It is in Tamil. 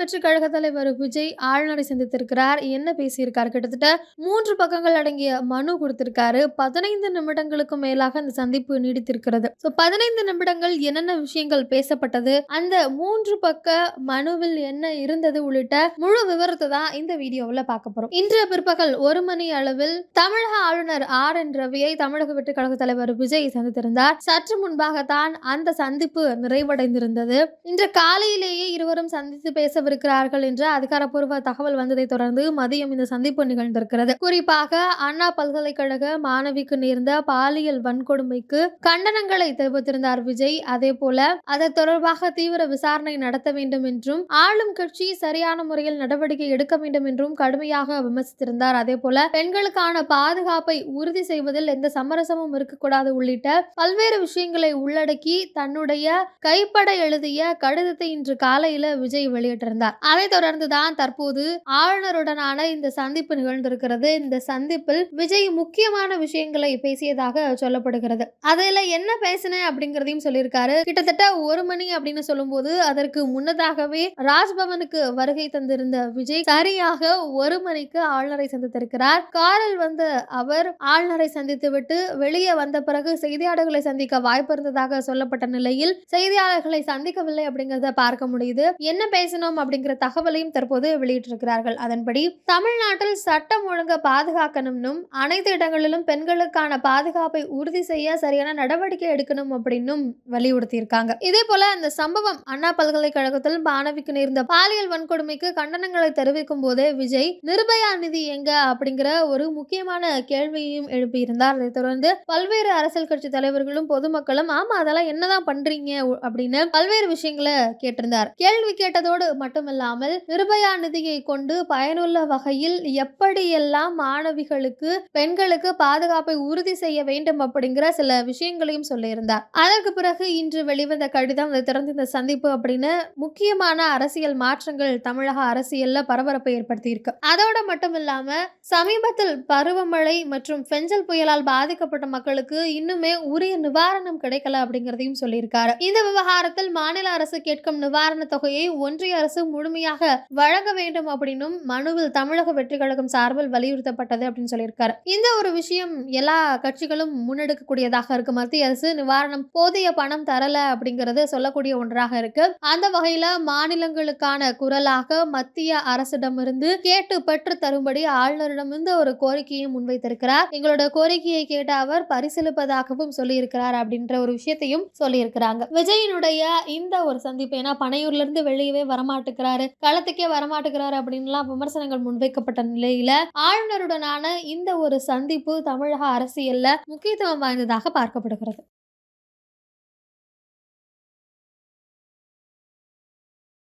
வெற்றி கழக தலைவர் விஜய் ஆளுநரை சந்தித்திருக்கிறார். என்ன பேசியிருக்கார்? கிட்டத்தட்ட மூன்று பக்கங்கள் அடங்கிய மனு கொடுத்திருக்காரு. பதினைந்து நிமிடங்களுக்கு மேலாக அந்த சந்திப்பு நீடித்திருக்கிறது. ஸோ பதினைந்து நிமிடங்கள் என்னென்ன விஷயங்கள் பேசப்பட்டது? அந்த மூன்று பக்க மனுவில் என்ன இருந்தது உள்ளிட்ட முழு விவரத்தை தான் இந்த வீடியோவில் பார்க்க போறோம். இன்றைய பிற்பகல் ஒரு மணி அளவில் தமிழக ஆளுநர் ஆர் என் ரவியை தமிழக வெற்றி கழக தலைவர் விஜய் சந்தித்திருந்தார். சற்று முன்பாகத்தான் அந்த சந்திப்பு நிறைவடைந்திருந்தது. இன்று காலையிலேயே இருவரும் சந்தித்து பேச இருக்கிறார்கள் என்ற அதிகாரப்பூர்வ தகவல் வந்ததை தொடர்ந்து மதியம் இந்த சந்திப்பு நிகழ்ந்திருக்கிறது. குறிப்பாக அண்ணா பல்கலைக்கழக மாணவிக்கு நேர்ந்த பாலியல் வன்கொடுமைக்கு கண்டனங்களை தெரிவித்திருந்தார் விஜய். அதே போல அது தொடர்பாக தீவிர விசாரணை நடத்த வேண்டும் என்றும் ஆளும் கட்சி சரியான முறையில் நடவடிக்கை எடுக்க வேண்டும் என்றும் கடுமையாக விமர்சித்திருந்தார். அதே போல பெண்களுக்கான பாதுகாப்பை உறுதி செய்வதில் எந்த சமரசமும் இருக்கக்கூடாது உள்ளிட்ட பல்வேறு விஷயங்களை உள்ளடக்கி தன்னுடைய கைப்பட எழுதிய கடிதத்தை இன்று காலையில விஜய் வெளியிட்டிருந்தார். அதைத் தொடர்ந்துதான் தற்போது ஆளுநருடனான இந்த சந்திப்பு நிகழ்ந்திருக்கிறது. இந்த சந்திப்பில் விஜய் முக்கியமான விஷயங்களை பேசியதாக சொல்லப்படுகிறது. அதில் என்ன பேசினேன் அப்படிங்கிறதையும் சொல்லியிருக்காரு. கிட்டத்தட்ட ஒரு மணி அப்படின்னு சொல்லும்போது அதற்கு முன்னதாகவே ராஜ்பவனுக்கு வருகை தந்திருந்த விஜய் சரியாக ஒரு மணிக்கு ஆளுநரை சந்தித்திருக்கிறார். காரில் வந்த அவர் ஆளுநரை சந்தித்துவிட்டு வெளியே வந்த பிறகு செய்தியாளர்களை சந்திக்க வாய்ப்பு இருந்ததாக சொல்லப்பட்ட நிலையில் செய்தியாளர்களை சந்திக்கவில்லை அப்படிங்கிறத பார்க்க முடியுது. என்ன பேசணும் அப்படிங்கிற தகவலையும் தற்போது வெளியிட்டிருக்கிறார்கள். அதன்படி தமிழ்நாட்டில் சட்டம் ஒழுங்கை பாதுகாக்கணும்னும் அனைத்து இடங்களிலும் பெண்களுக்கான பாதுகாப்பை உறுதி செய்ய சரியான நடவடிக்கை எடுக்கணும் அப்படின்னும் வலியுறுத்தியிருக்காங்க. இதே போல அந்த சம்பவம் அண்ணா பல்கலைக்கழகத்தில் மாணவிக்கு நேர்ந்த பாலியல் வன்கொடுமைக்கு கண்டனங்களை தெரிவிக்கும் போதே விஜய் நிர்பயா நிதி எங்க? அப்படிங்கிற ஒரு முக்கியமான கேள்வியையும் எழுப்பியிருந்தார். அதைத் தொடர்ந்து பல்வேறு அரசியல் கட்சி தலைவர்களும் பொதுமக்களும் ஆமா அதெல்லாம் என்னதான் பண்றீங்க? அப்படின்னு பல்வேறு விஷயங்களை கேட்டிருந்தார். கேள்வி கேட்டதோடு மட்டுமில்லாமல் நிர்பயா நிதியை கொண்டு பயனுள்ள வகையில் எப்படியெல்லாம் மாணவிகளுக்கு பெண்களுக்கு பாதுகாப்பை உறுதி செய்ய வேண்டும் அப்படிங்கிற சில விஷயங்களையும் சொல்லியிருந்தார். அதற்கு பிறகு இன்று வெளிவந்த கடிதம் அதை இந்த சந்திப்பு அப்படின்னு முக்கியமான அரசியல் மாற்றங்கள் தமிழக அரசியல்ல பரபரப்பை ஏற்படுத்தியிருக்கு. அதோட மட்டும் இல்லாம சமீபத்தில் பருவமழை மற்றும் பெஞ்சல் புயலால் பாதிக்கப்பட்ட மக்களுக்கு இன்னுமே உரிய நிவாரணம் கிடைக்கல அப்படிங்கிறதையும் சொல்லியிருக்காரு. இந்த விவகாரத்தில் மாநில அரசு கேட்கும் நிவாரண தொகையை ஒன்றிய அரசு முழுமையாக வழங்க வேண்டும் அப்படின்னும் மனுவில் தமிழக வெற்றி கழகம் சார்பில் வலியுறுத்தப்பட்டது அப்படின்னு சொல்லியிருக்காரு. இந்த ஒரு விஷயம் எல்லா கட்சிகளும் முன்னெடுக்கக்கூடியதாக இருக்கு. மத்திய அரசு நிவாரணம் போதிய பணம் தரல அப்படிங்கிறது சொல்லக்கூடிய ஒன்றாக இருக்கு. அந்த வகையில மாநிலங்களுக்கான குரலாக மத்திய அரசிடமிருந்து கேட்டு பெற்று தரும்படி ஆளுநரிடம் இந்த ஒரு கோரிக்கையை முன்வைத்திருக்கிறார். எங்களோட கோரிக்கையை கேட்ட அவர் பரிசீலிப்பதாகவும் சொல்லியிருக்கிறார் அப்படின்ற ஒரு விஷயத்தையும் சொல்லியிருக்கிறாங்க. விஜயனுடைய இந்த ஒரு சந்திப்பு ஏன்னா பனையூர்ல இருந்து வெளியவே மாட்டேங்கிறாரு களத்துக்கே வரமாட்டேங்கிறாரு அப்படின்லாம் விமர்சனங்கள் முன்வைக்கப்பட்ட நிலையில ஆளுநருடனான இந்த ஒரு சந்திப்பு தமிழக அரசியல்ல முக்கியத்துவம் வாய்ந்ததாக பார்க்கப்படுகிறது.